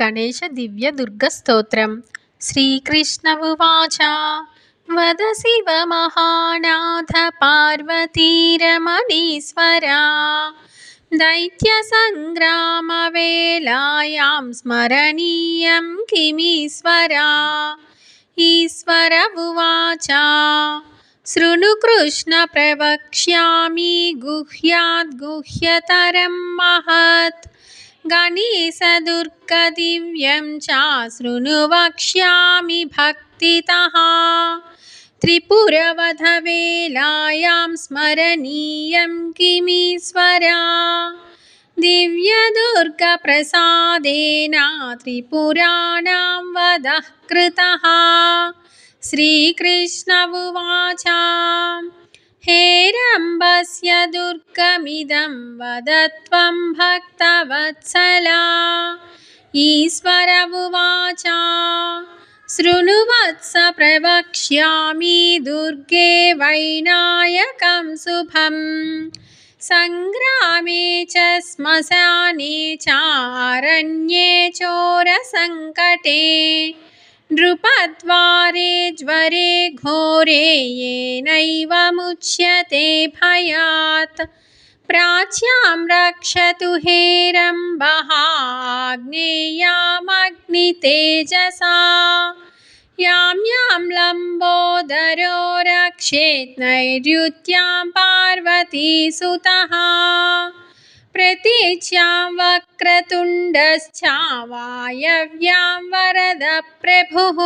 गणेशदिव्यदुर्गस्तोत्रं श्रीकृष्ण उवाच वद शिवमहानाथ पार्वतीरमणीश्वरा दैत्यसङ्ग्रामवेलायां स्मरणीयं किमीश्वरा ईश्वर उवाच शृणु कृष्ण प्रवक्ष्यामि गुह्याद्गुह्यतरं महत् गणेशदुर्गदिव्यं च शृणु वक्ष्यामि भक्तितः। त्रिपुरवधवेलायां स्मरणीयं किमीश्वरा। दिव्यदुर्गप्रसादेन त्रिपुराणां वधः कृतः। श्रीकृष्ण उवाच हेरम्बस्य दुर्गमिदं वद त्वं भक्तवत्सला। ईश्वर उवाच शृणुवत्स प्रवक्ष्यामि दुर्गे वैनायकं शुभं। सङ्ग्रामे च श्मशाने चारण्ये चोरसङ्कटे नृपद्वारे ज्वरे घोरे येनैव मुच्यते भयात्। प्राच्यां रक्षतु हेरम्बः आग्नेयामग्नितेजसा यां यां लम्बोदरो रक्षेत् नैऋत्यां पार्वतीसुतः। श्यां वक्रतुण्डश्चावायव्यां वरदप्रभुः।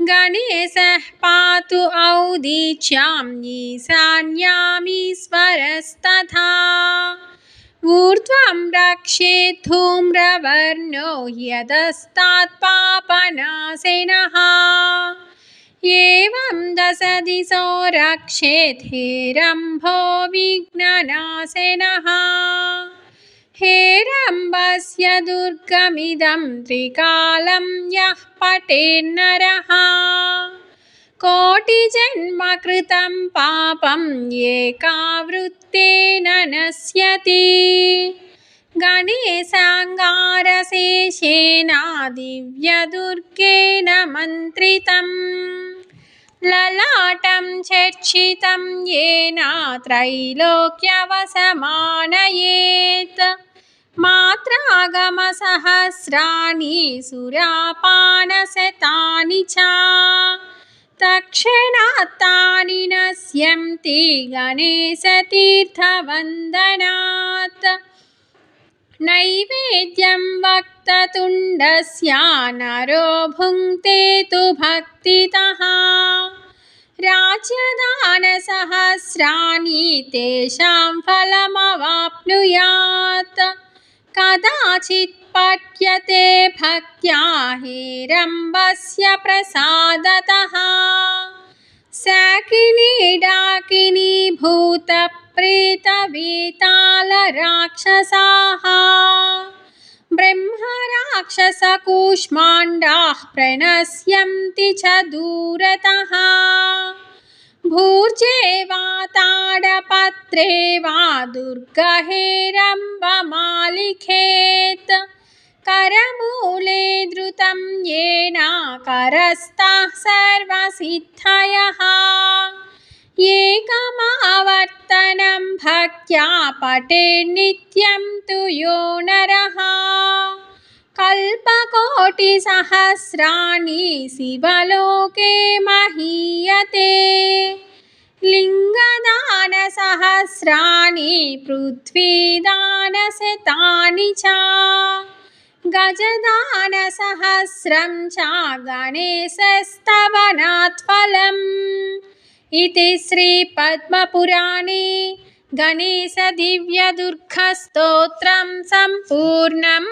गणेशः पातु औदीच्यां ईशान्यामीश्वरस्तथा। ऊर्ध्वं रक्षेद्धूम्रवर्णो यदस्तात् एवं दशदिशो रक्षेत् हेरम्भो विघ्ननाशिनः। हेरम्बस्य दुर्गमिदं त्रिकालं यः पठेन्नरः कोटिजन्मकृतं पापं एकावृत्तेन नश्यति। गणेशाङ्गारशेषेण दिव्यदुर्गेण मन्त्रितम् ललाटं चर्चितं येन त्रैलोक्यवसमानयेत्। मात्रागमसहस्राणि सुरापानशतानि च। तक्षणात्तानि नश्यन्ति गणेशतीर्थवन्दनात् नैवेद्यं वक्ततुण्डस्य नरो भुङ्क्ते तु भक्तितः। राज्यदानसहस्राणि तेषां फलमवाप्नुयात्। कदाचित् पठ्यते भक्त्या हेरम्बस्य प्रसादतः। शाकिनी भूतप्रेतवेतालराक्षसाः ब्रह्मराक्षसकूष्माण्डाः प्रणश्यन्ति च दूरतः। भूर्जे वा ताडपत्रे वा दुर्गहेरम्बमालिखेत्। करमूले धृतं येन करस्ताः सर्वसिद्धयः एकमावर्तनं भक्त्या पठेन्नित्यं तु यो नरः। कल्पकोटिसहस्राणि शिवलोके महीयते। लिङ्गदानसहस्राणि पृथ्वीदानशतानि च। गजदानसहस्रं च गणेशस्तवनात् फलम् इति श्रीपद्मपुराणे गणेशदिव्यदुर्गस्तोत्रं सम्पूर्णम्